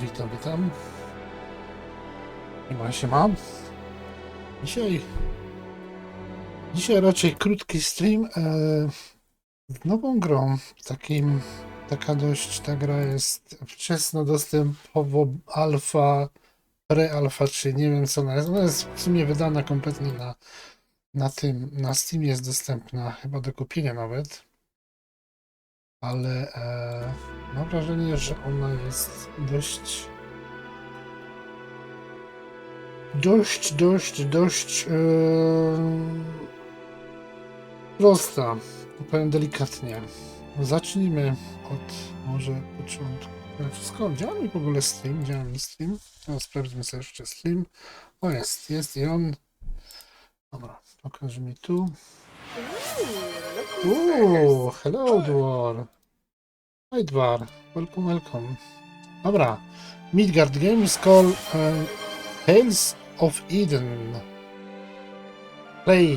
Witam, witam. Siema, siema. Dzisiaj... Dzisiaj raczej krótki stream e, z nową grą. Takim, taka dość, ta gra jest wczesno dostępowo alfa, pre-alfa, czy nie wiem co ona jest. Ona jest w sumie wydana kompletnie na, na tym, na Steam jest dostępna, chyba do kupienia nawet. Ale e, mam wrażenie, że ona jest dość dość, dość, dość em, prosta, powiem delikatnie. Zacznijmy od może początku. Ale Wszystko, działa mi w ogóle stream, działa mi stream. No, sprawdźmy sobie jeszcze stream. O jest, jest i on. Dobra, pokaż mi tu. Uuu, hello Dwar. Hi Dwar, welcome, welcome. Dobra, Midgard game is called uh, Tales of Eden. Play.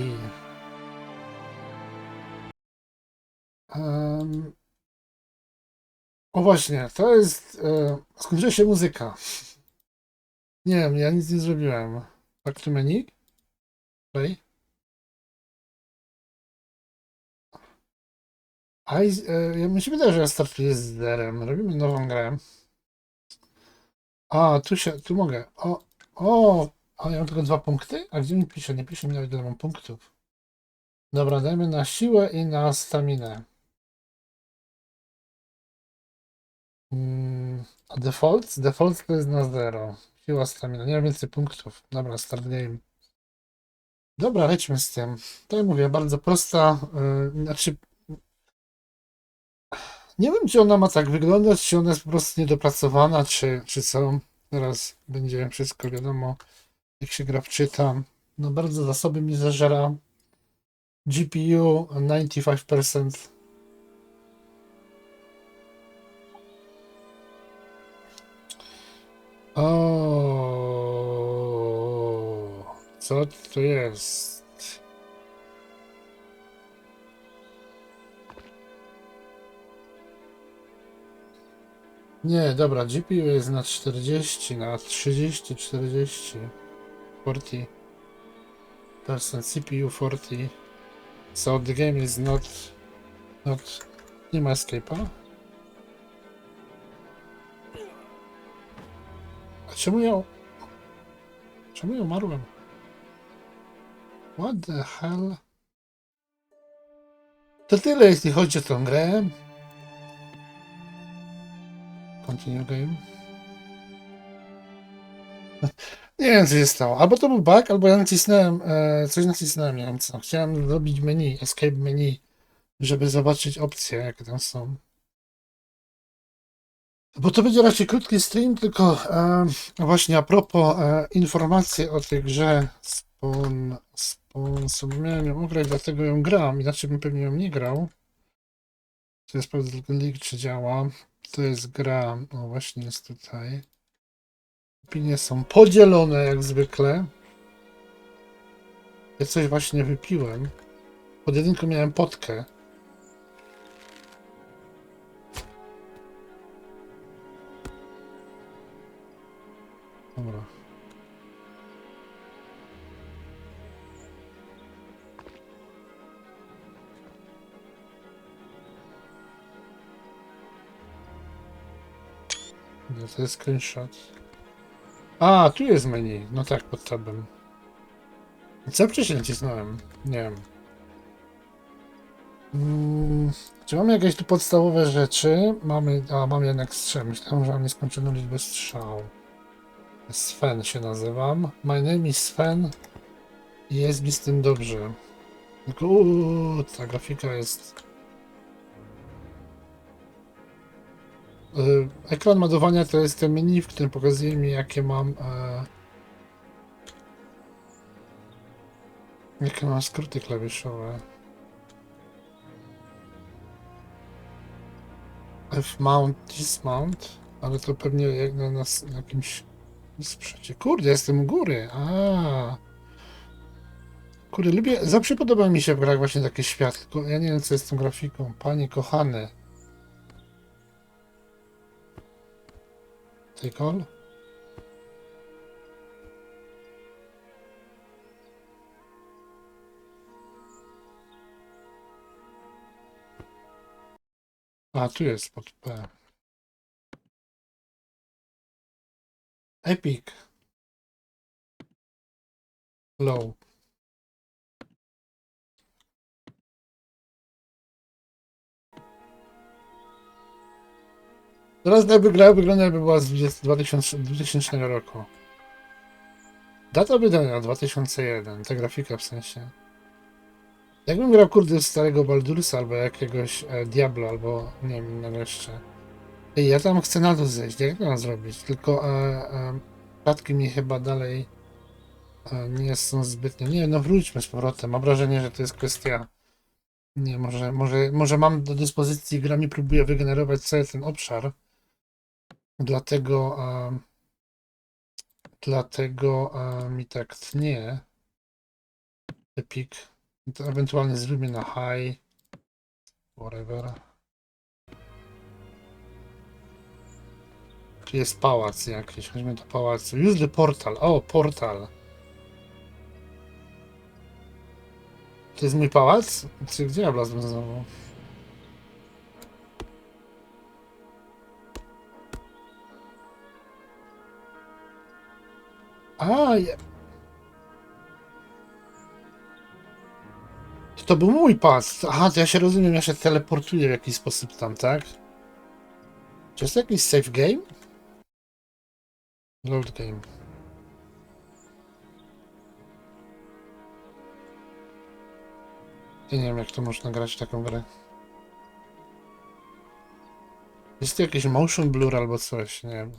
Um, o właśnie, to jest... E, skończyła się muzyka. Nie wiem, ja nic nie zrobiłem. Back to menu? Play. A i- e, mi się wydaje, że ja startuję z zerem. Robimy nową grę. A, tu się, tu mogę. O, o, a ja mam tylko dwa punkty? A gdzie mi pisze? Nie pisze mi nawet ile mam punktów. Dobra, dajmy na siłę i na staminę. Mm, a default? Default to jest na zero. Siła, stamina. Nie mam więcej punktów. Dobra, start game. Dobra, lećmy z tym. To ja mówię, bardzo prosta. Yy, znaczy, nie wiem, czy ona ma tak wyglądać, czy ona jest po prostu niedopracowana, czy, czy co. Teraz będzie wszystko wiadomo, jak się gra wczyta. No bardzo zasoby mi zażera. GPU 95%. O, co to jest? Nie, dobra, GPU jest na 40, na 30, 40, 40, percent CPU 40. So the game is not, not, nie ma escape'a. A czemu ja, czemu ja umarłem? What the hell? To tyle, jeśli chodzi o tę grę. Continue game. Nie wiem, co się stało. Albo to był bug, albo ja nacisnąłem, e, coś nacisnąłem, nie wiem co. Chciałem zrobić menu, escape menu, żeby zobaczyć opcje, jakie tam są. Bo to będzie raczej krótki stream, tylko e, właśnie a propos e, informacji o tej grze Spawn, Spawn, sobie miałem ją ugrać, dlatego ją gram, inaczej bym pewnie ją nie grał. To jest tylko link, czy działa. To jest gra, o właśnie jest tutaj. Opinie są podzielone jak zwykle. Ja coś właśnie wypiłem. Pod jedynką miałem potkę. To jest screenshot. A, tu jest menu. No tak, pod tabem. Co wcześniej nacisnąłem? Nie wiem. Mm, czy mamy jakieś tu podstawowe rzeczy? Mamy, a mamy jednak strzał. Myślałem, że mam nieskończoną liczbę strzał. Sven się nazywam. My name is Sven. I jest mi z tym dobrze. Tylko uuu, ta grafika jest... Ekran ładowania to jest to menu, w którym pokazuje mi jakie mam e, jakie mam skróty klawiszowe. F-mount, dismount, ale to pewnie jak na nas na jakimś sprzęcie. Kurde, jestem u góry. A. Kurde, lubię, zawsze podoba mi się w grach właśnie takie światło. Ja nie wiem co jest z tą grafiką. Panie kochane. All. A, tu jest pod P. Epic. Low. Teraz jakby gra wygląda jakby była z 20, 2000, 2000 roku. Data wydania 2001, ta grafika w sensie. Jakbym grał kurde starego Baldursa albo jakiegoś e, Diablo albo nie wiem innego jeszcze. Ej, ja tam chcę na dół zejść, jak to mam zrobić? Tylko e, e, klatki mi chyba dalej e, nie są zbytnio. Nie, no wróćmy z powrotem. Mam wrażenie, że to jest kwestia. Nie, może, może, może mam do dyspozycji, gra mi próbuje wygenerować cały ten obszar. Dlatego, dlatego e, mi tak tnie. To ewentualnie zrobimy na high. Whatever. Tu jest pałac jakiś. Chodźmy do pałacu. Use the portal. O, portal. To jest mój pałac? Czy gdzie ja wlazłem znowu? A. To, to był mój pas. Aha, to ja się rozumiem, ja się teleportuję w jakiś sposób tam, tak? Czy jest to jakiś save game? Load game. Ja nie wiem, jak to można grać w taką grę. Jest to jakiś motion blur albo coś, nie wiem.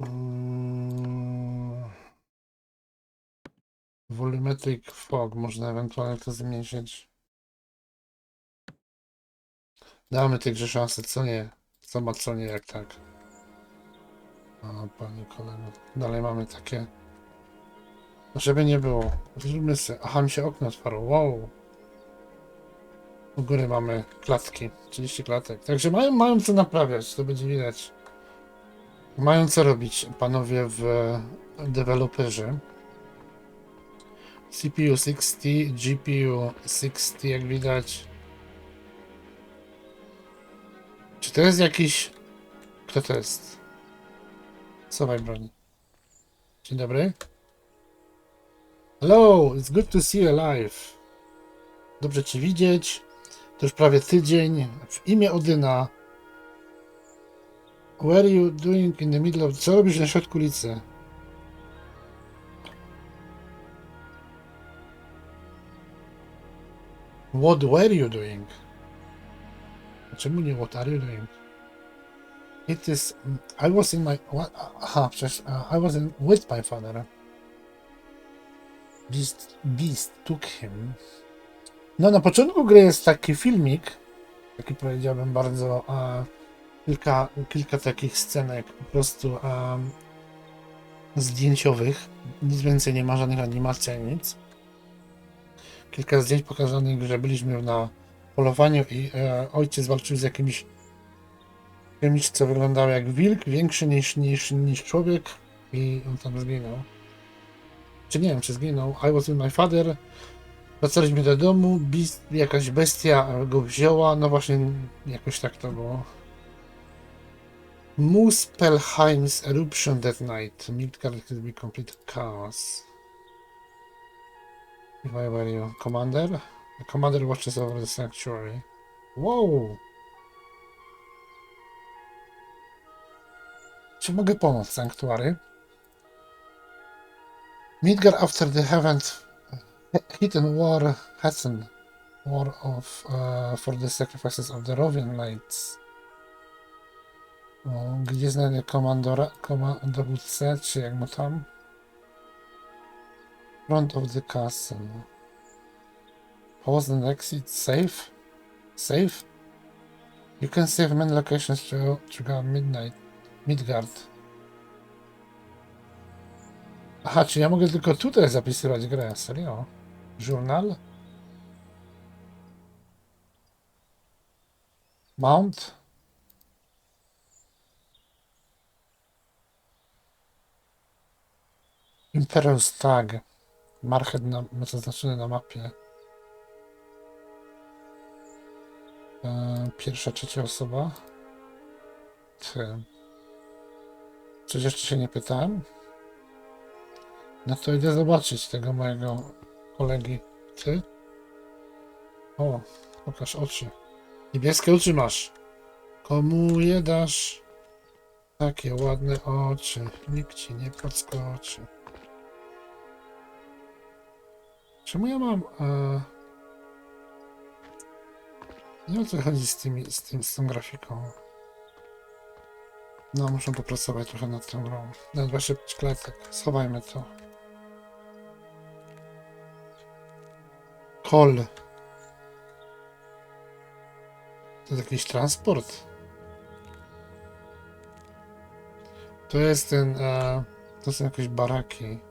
Mm. Volumetric fog, można ewentualnie to zmniejszyć. Damy tej grze szansę, co nie? Ma, co nie, jak tak. A, panie kolego. Dalej mamy takie... Żeby nie było. Zróbmy sobie... Aha, mi się okno otwarło. Wow. U góry mamy klatki. 30 klatek. Także mają, mają co naprawiać, to będzie widać. Mają co robić panowie w deweloperzy. CPU 60, GPU 60, jak widać. Czy to jest jakiś... Kto to jest? Sowaj broni. Dzień dobry. Hello, it's good to see you alive. Dobrze cię widzieć. To już prawie tydzień. W imię Odyna. What are you doing in the middle of... Co robisz na środku ulicy? What were you doing? Czemu nie what are you doing? It is... I was in my... What? Aha, przecież... Uh, I was in, with my father. Beast, Beast took him. No na początku gry jest taki filmik, taki powiedziałbym bardzo... Uh, kilka, kilka takich scenek po prostu um, zdjęciowych. Nic więcej nie ma, żadnych animacji ani nic. Kilka zdjęć pokazanych, że byliśmy na polowaniu i e, ojciec walczył z jakimś czymś, co wyglądało jak wilk, większy niż, niż, niż człowiek i on tam zginął. Czy nie wiem, czy zginął. I was with my father. Wracaliśmy do domu, jakaś bestia go wzięła, no właśnie jakoś tak to było. Muspelheim's eruption that night. Midgard could be complete chaos. Why were you? Commander? The commander watches over the sanctuary. Wow! Czy mogę pomóc sanktuary? Midgard after the heavens hidden war Hessen war of uh, for the sacrifices of the Rovian knights. O, gdzie znajdę komandora, koma, dowódcę, czy jak mu tam? Front of the castle. Pause and exit. Safe? Safe? You can save many locations to, go midnight. Midgard. Aha, czy ja mogę tylko tutaj zapisywać grę? Serio? Journal? Mount? Imperial Stag. Marchet na, zaznaczony na mapie. E, pierwsza, trzecia osoba. Ty. Coś jeszcze się nie pytałem? No to idę zobaczyć tego mojego kolegi. Ty? O, pokaż oczy. Niebieskie oczy masz. Komu je dasz? Takie ładne oczy. Nikt ci nie podskoczy. Czemu ja mam... E... Nie wiem co chodzi z, tymi, z, tym, z tą grafiką. No, muszę popracować trochę nad tą grą. Na 25 klatek. Schowajmy to. Kol. To jest jakiś transport. To jest ten. E, to są jakieś baraki.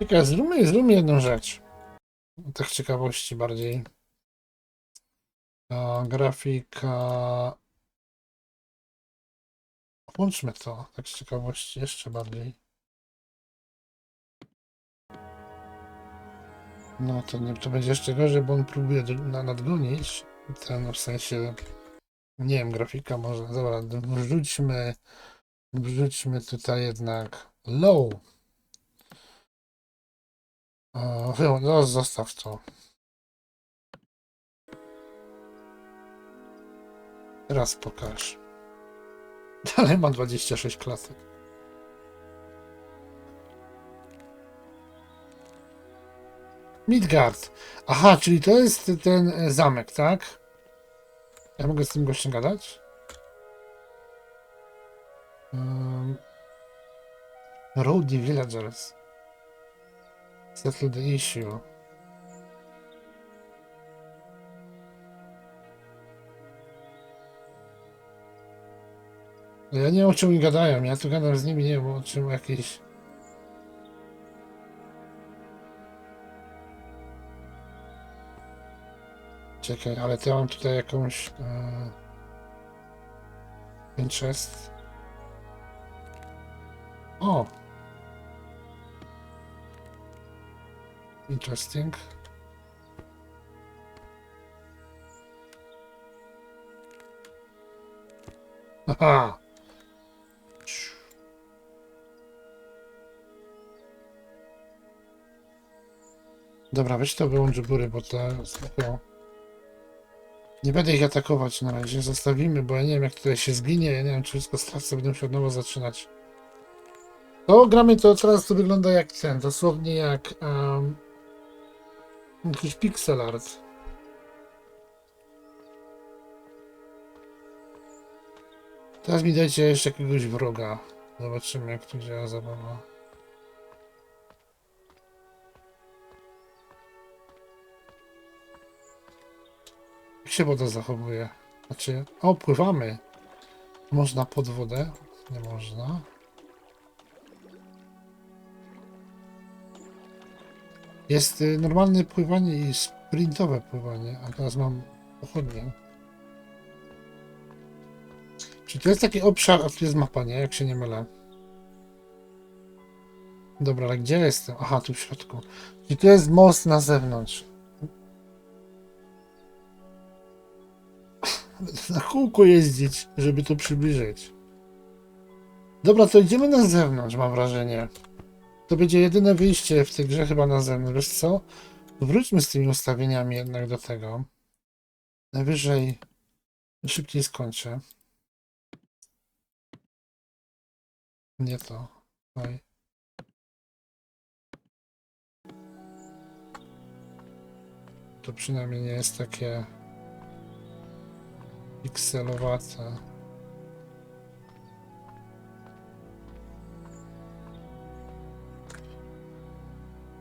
Czekaj, zróbmy, zróbmy jedną rzecz. Tak ciekawości bardziej. A, grafika. Włączmy to, tak z ciekawości jeszcze bardziej. No to, nie, to będzie jeszcze gorzej, bo on próbuje na, nadgonić. Ten w sensie, nie wiem, grafika może. Dobra, wrzućmy, wrzućmy tutaj jednak low. Wy- no, zostaw to. Teraz pokaż. Dalej ma 26 klasek. Midgard. Aha, czyli to jest ten e, zamek, tak? Ja mogę z tym gościem gadać? Um, Rowdy Villagers. Settle the issue. Ja nie wiem o czym oni gadają, ja tu gadam z nimi, nie wiem o czym jakieś... Czekaj, ale to ja mam tutaj jakąś... E... Pinterest. O! Interesting. Aha! Dobra, weź to wyłącz góry, bo to znikło. Nie będę ich atakować na razie, zostawimy, bo ja nie wiem jak tutaj się zginie, ja nie wiem czy wszystko stracę, będę musiał od nowa zaczynać. To gramy to teraz to wygląda jak ten, dosłownie jak um, jakiś pixel art. Teraz mi dajcie jeszcze jakiegoś wroga. Zobaczymy jak to działa zabawa. Jak się woda zachowuje? Znaczy, o, pływamy. Można pod wodę? Nie można. Jest y, normalne pływanie i sprintowe pływanie, a teraz mam pochodnie. Czyli to jest taki obszar, a tu jest mapa, nie? Jak się nie mylę. Dobra, ale gdzie jestem? Aha, tu w środku. Czyli to jest most na zewnątrz. Na kółko jeździć, żeby to przybliżyć. Dobra, to idziemy na zewnątrz, mam wrażenie. To będzie jedyne wyjście w tej grze chyba na zewnątrz. Co? Wróćmy z tymi ustawieniami jednak do tego. Najwyżej szybciej skończę. Nie to. Oj. To przynajmniej nie jest takie pikselowate.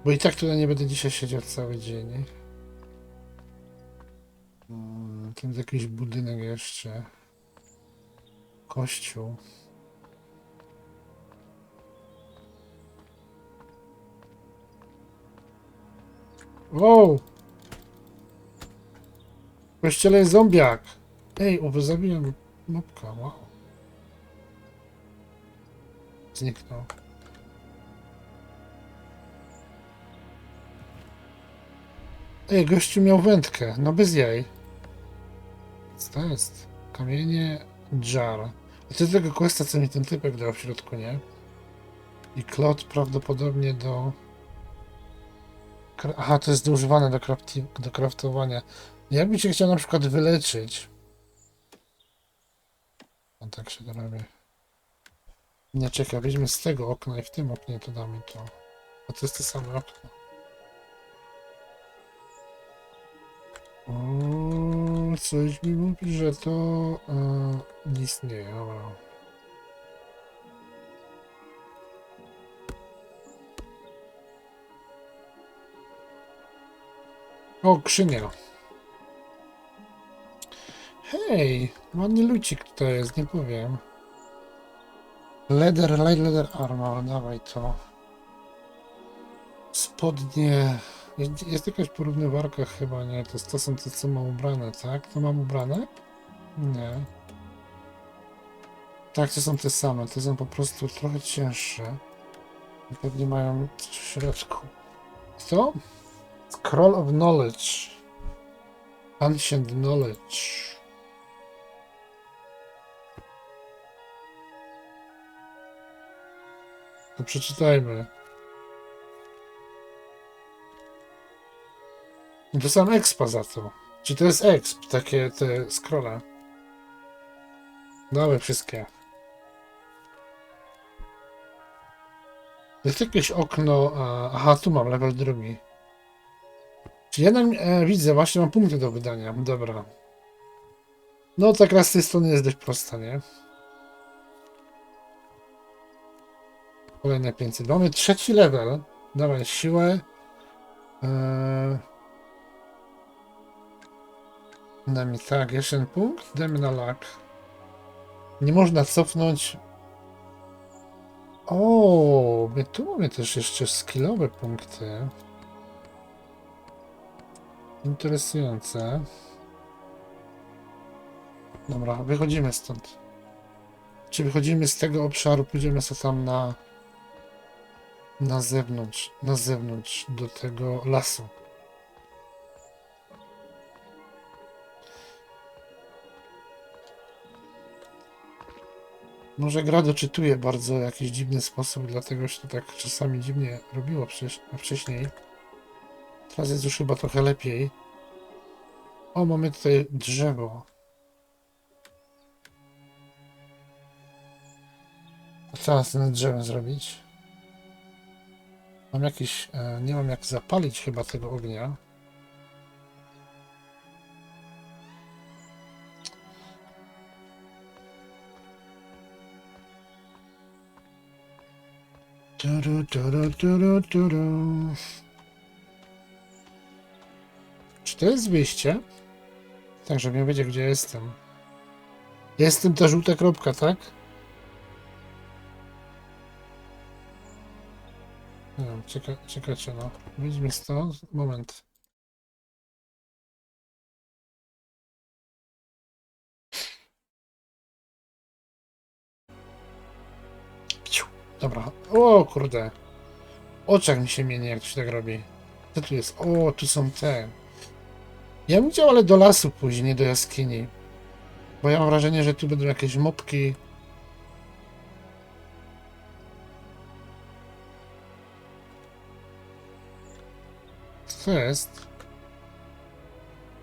Bo i tak tutaj nie będę dzisiaj siedział cały dzień. Hmm, jest jakiś budynek jeszcze. Kościół. Wow! W kościele jest zombiak. Ej, uwy zabiłem mopka, wow. Zniknął. Ej, gościu miał wędkę, no bez jaj. Co to jest? Kamienie jar. A to jest tego questa, co mi ten typek dał w środku, nie? I klot prawdopodobnie do... Aha, to jest używane do, crafti- do craftowania. Jakby się chciał na przykład wyleczyć. No tak się to robi. Nie, czekaj, weźmy z tego okna i w tym oknie to damy to. A to jest to samo okno. O, coś mi mówi, że to e, nie istnieje. O, krzynia. Hej, ładny lucik tutaj jest, nie powiem. Leather, light leather armor, dawaj to. Spodnie. Jest, jakaś porównywarka chyba, nie? To, to są te, co mam ubrane, tak? To mam ubrane? Nie. Tak, to są te same. Te są po prostu trochę cięższe. Pewnie mają coś w środku. Co? Scroll of Knowledge. Ancient Knowledge. To przeczytajmy. To sam expa za to. Czy to jest exp, takie te scrolle? Dawaj wszystkie. Jest jakieś okno. Aha, tu mam level drugi. Czyli jednak e, widzę, właśnie mam punkty do wydania. Dobra. No tak raz z tej strony jest dość prosta, nie? Kolejne 500. Mamy trzeci level. Dawaj siłę. Eee... Damy tak, jeszcze jeden punkt. Damy na lak. Nie można cofnąć. O, my tu mamy też jeszcze skillowe punkty. Interesujące. Dobra, wychodzimy stąd. Czy wychodzimy z tego obszaru, pójdziemy sobie tam na na zewnątrz, na zewnątrz do tego lasu. Może gra doczytuje bardzo w jakiś dziwny sposób, dlatego się to tak czasami dziwnie robiło wcześ- wcześniej. Teraz jest już chyba trochę lepiej. O, mamy tutaj drzewo. Co mam z tym drzewem zrobić? Mam jakiś. E, nie mam jak zapalić chyba tego ognia. Turu, turu, turu, turu. Czy to jest wyjście? Tak, żebym wiedział, gdzie jestem. Jestem ta żółta kropka, tak? Nie wiem, czeka, czekajcie, no. Wyjdźmy stąd. Moment. Dobra. O kurde. Oczach mi się mieni, jak to się tak robi. Co tu jest? O, tu są te. Ja bym chciał, ale do lasu pójść, nie do jaskini. Bo ja mam wrażenie, że tu będą jakieś mopki. Co jest?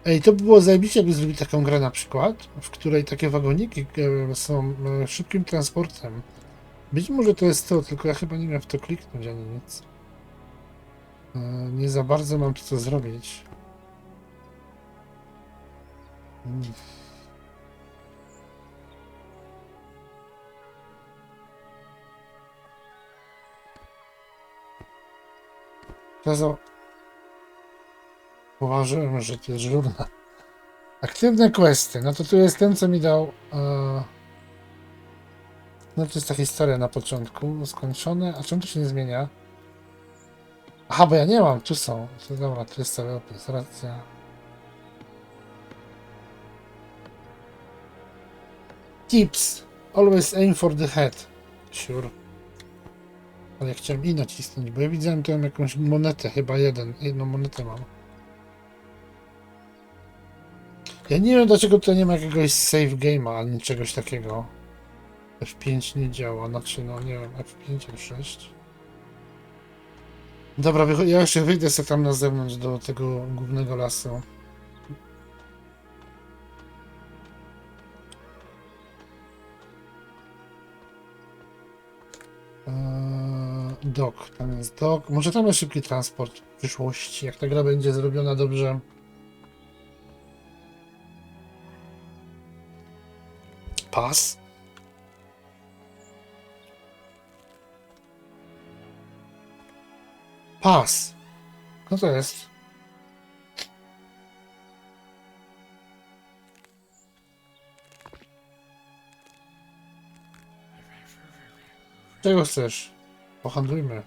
Ej, to by było zajebiście, jakby zrobić taką grę na przykład, w której takie wagoniki e, są e, szybkim transportem. Być może to jest to, tylko ja chyba nie wiem w to kliknąć ani nic. E, Nie za bardzo mam co zrobić. Za... Uważałem, że to jest żurnal. Aktywne questy. No to tu jest ten, co mi dał. E... No to jest ta historia na początku. Skończone. A czemu to się nie zmienia? Aha, bo ja nie mam. Tu są. To dobra, tu jest cały opis. Racja. Tips. Always aim for the head. Sure. Ale ja chciałem i nacisnąć, bo ja widziałem tu jakąś monetę, chyba jeden. Jedną monetę mam. Ja nie wiem dlaczego tutaj nie ma jakiegoś save game'a, ani czegoś takiego. F5 nie działa, znaczy no nie wiem, F5, F6. Dobra, ja jeszcze wyjdę sobie tam na zewnątrz do tego głównego lasu. Eee, Dok, tam jest dok. Może tam jest szybki transport w przyszłości, jak ta gra będzie zrobiona dobrze. Pas? Pas. No to jest. Czego chcesz? Pohandlujmy.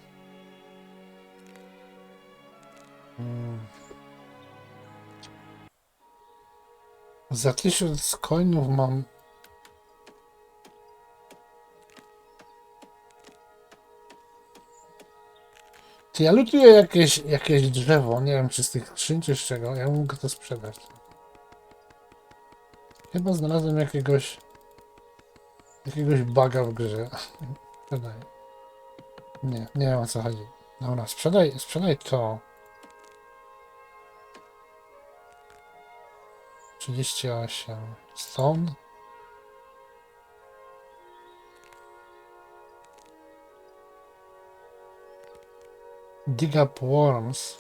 Hmm. Za tysiąc coinów mam Ja lutuję jakieś, jakieś drzewo, nie wiem czy z tych skrzyń czy z czego, ja mogę to sprzedać. Chyba znalazłem jakiegoś jakiegoś baga w grze. Sprzedaj. Nie, nie wiem o co chodzi. Dobra, sprzedaj, sprzedaj to. 38. Stone. Dig up worms.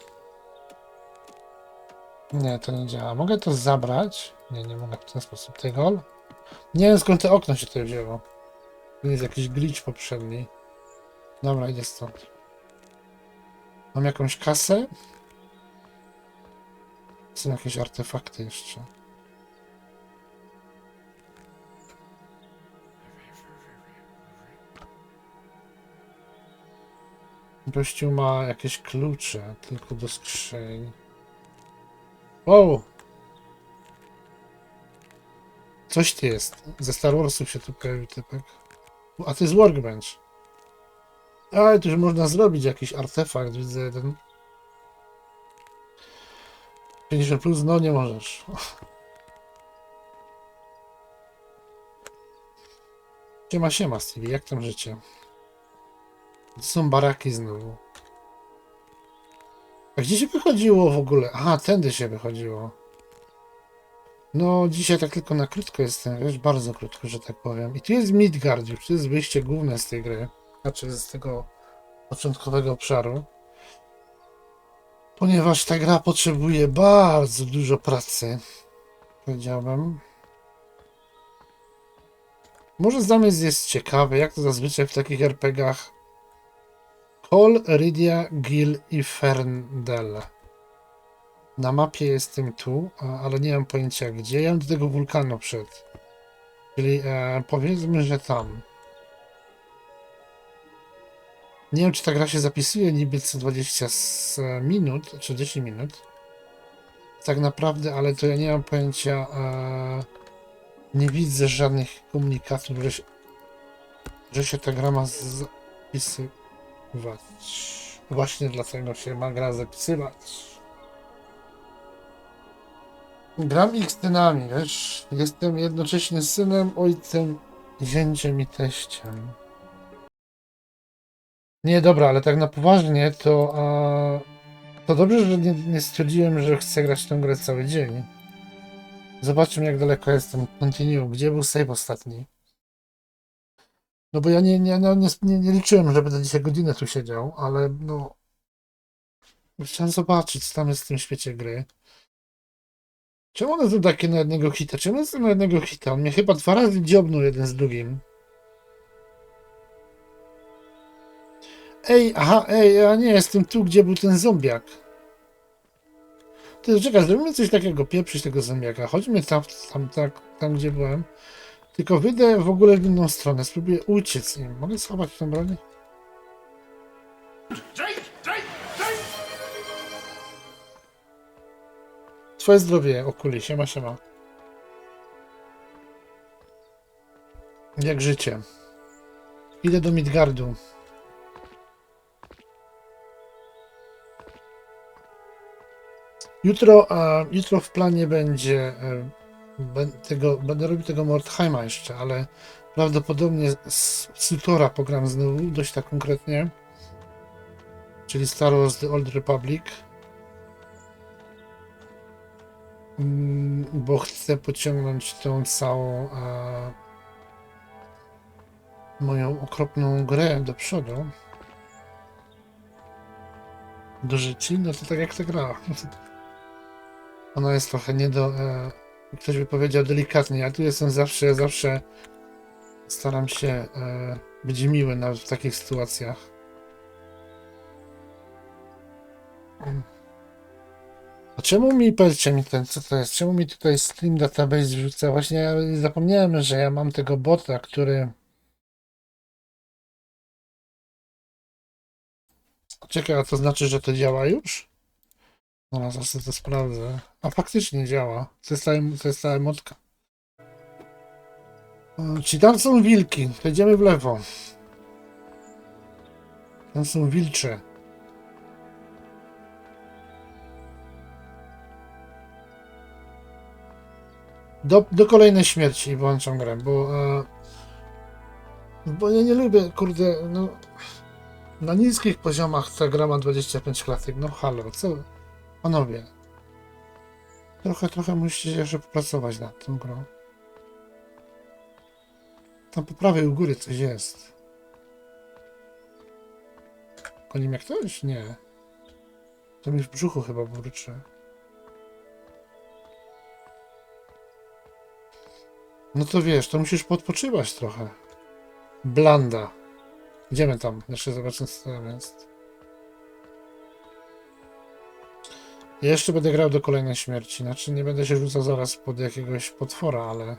Nie, to nie działa. Mogę to zabrać? Nie, nie mogę w ten sposób. Tego? Nie wiem skąd to okno się tutaj wzięło. To jest jakiś glitch poprzedni. Dobra, idę stąd. Mam jakąś kasę? Są jakieś artefakty jeszcze. Gościu ma jakieś klucze, tylko do skrzyń. Wow! Coś ty jest. Ze Star Warsów się tu pojawił typek. A to jest workbench. Ale tu już można zrobić jakiś artefakt, widzę jeden. 50 plus, no nie możesz. Siema, siema Stevie, jak tam życie? To są baraki znowu. A gdzie się wychodziło w ogóle? Aha, tędy się wychodziło. No, dzisiaj tak tylko na krótko jestem, wiesz, bardzo krótko, że tak powiem. I tu jest Midgard już, to jest wyjście główne z tej gry. Znaczy z tego początkowego obszaru. Ponieważ ta gra potrzebuje bardzo dużo pracy, powiedziałbym. Może zamysł jest ciekawy, jak to zazwyczaj w takich RPGach. Kol, Rydia, Gil i Ferndel. Na mapie jestem tu, ale nie mam pojęcia gdzie. Ja do tego wulkanu przed. Czyli e, powiedzmy, że tam. Nie wiem, czy ta gra się zapisuje niby co 20 s- minut, czy 10 minut. Tak naprawdę, ale to ja nie mam pojęcia. E, nie widzę żadnych komunikatów, że się, że się ta gra ma zapisywać. Właśnie dlatego się ma gra zapisywać. Gram ich synami, wiesz? Jestem jednocześnie synem, ojcem, zięciem i teściem. Nie, dobra, ale tak na poważnie to... A, to dobrze, że nie, nie stwierdziłem, że chcę grać tę grę cały dzień. Zobaczmy, jak daleko jestem. Continue. Gdzie był save ostatni? No bo ja nie, nie, no, nie, nie, liczyłem, że będę dzisiaj godzinę tu siedział, ale no... Chciałem zobaczyć, co tam jest w tym świecie gry. Czemu one są takie na jednego hita? Czemu są na jednego hita? On mnie chyba dwa razy dziobnął jeden z drugim. Ej, aha, ej, ja nie jestem tu, gdzie był ten zombiak. Ty, czekaj, zrobimy coś takiego, pieprzyć tego zombiaka. Chodźmy tam, tam, tak, tam, gdzie byłem. Tylko wyjdę w ogóle w inną stronę, spróbuję uciec im. Mogę schować tą broń? Twoje zdrowie, okuli, siema, siema. Jak życie? Idę do Midgardu. Jutro, a jutro w planie będzie e, tego, będę robił tego Mordheima jeszcze, ale prawdopodobnie z Sutora pogram znowu, dość tak konkretnie. Czyli Star Wars The Old Republic. Mm, Bo chcę pociągnąć tą całą e, moją okropną grę do przodu. Do życia, no to tak jak ta gra. Ona jest trochę nie do. E, ktoś by powiedział delikatnie. Ja tu jestem zawsze, zawsze staram się e, być miły na, w takich sytuacjach. A czemu mi, powiedzcie mi ten, co to jest? Czemu mi tutaj Stream Database wrzuca? Właśnie ja zapomniałem, że ja mam tego bota, który. Czekaj, a to znaczy, że to działa już? No, zaraz sobie to sprawdzę. A faktycznie działa. To jest cała, to jest cała motka. O, Ci tam są wilki. Przejdziemy w lewo. Tam są wilcze. Do, do kolejnej śmierci włączam grę, bo e, bo ja nie lubię, kurde, no na niskich poziomach ta gra ma 25 klatek, no halo, co? Panowie. Trochę, trochę musicie jeszcze popracować nad tą grą. Tam po prawej u góry coś jest. Goni mnie ktoś? Nie. To mi w brzuchu chyba burczy. No to wiesz, to musisz podpoczywać trochę. Blanda. Idziemy tam, jeszcze zobaczymy co tam jest. Ja jeszcze będę grał do kolejnej śmierci. Znaczy nie będę się rzucał zaraz pod jakiegoś potwora, ale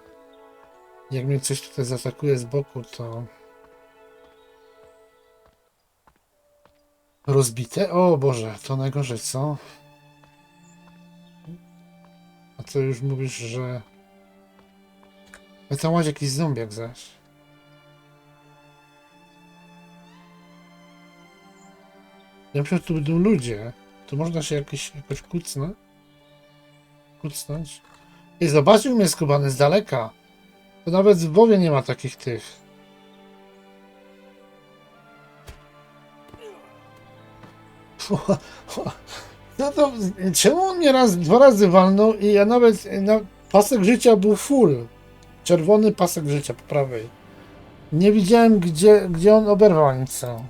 jak mnie coś tutaj zaatakuje z boku, to rozbite? O Boże, to najgorzej, co? A co już mówisz, że a tam łazi jakiś zombiak zaś. Ja myślę, że tu będą ludzie. Tu można się jakoś, jakoś kucnąć. Kucnąć. I zobaczył mnie skubany z daleka. To nawet w Wowie nie ma takich tych. No to czemu on mnie raz, dwa razy walnął i ja nawet na pasek życia był full. Czerwony pasek życia po prawej. Nie widziałem, gdzie, gdzie on oberwał ani co.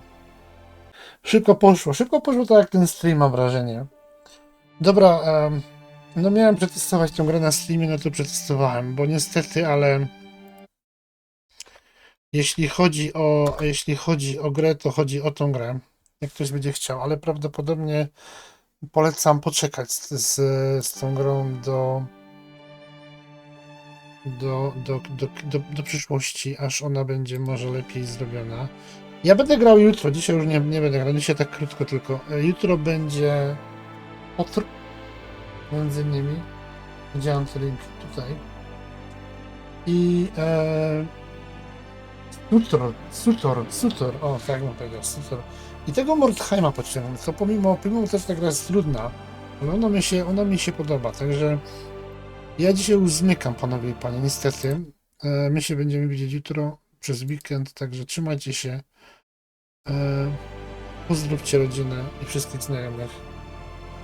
Szybko poszło. Szybko poszło tak jak ten stream, mam wrażenie. Dobra, em, no miałem przetestować tę grę na streamie, no to przetestowałem, bo niestety, ale jeśli chodzi o, jeśli chodzi o grę, to chodzi o tą grę, jak ktoś będzie chciał, ale prawdopodobnie polecam poczekać z, z, z tą grą do do, do, do, do, do przyszłości, aż ona będzie może lepiej zrobiona. Ja będę grał jutro, dzisiaj już nie, nie będę grał, dzisiaj tak krótko tylko. E, Jutro będzie Otr, między innymi. Widziałem ten link tutaj. I e, Sutor, Sutor, Sutor, o tak bym powiedział, Sutor. I tego Mordheima pociągnąłem, co pomimo, pomimo też ta gra jest trudna, ale ona mi się, ona mi się podoba, także ja dzisiaj już zmykam, panowie i panie, niestety. E, my się będziemy widzieć jutro przez weekend, także trzymajcie się. E, pozdrówcie rodzinę i wszystkich znajomych.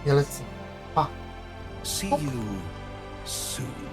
Ja lecę. See you soon.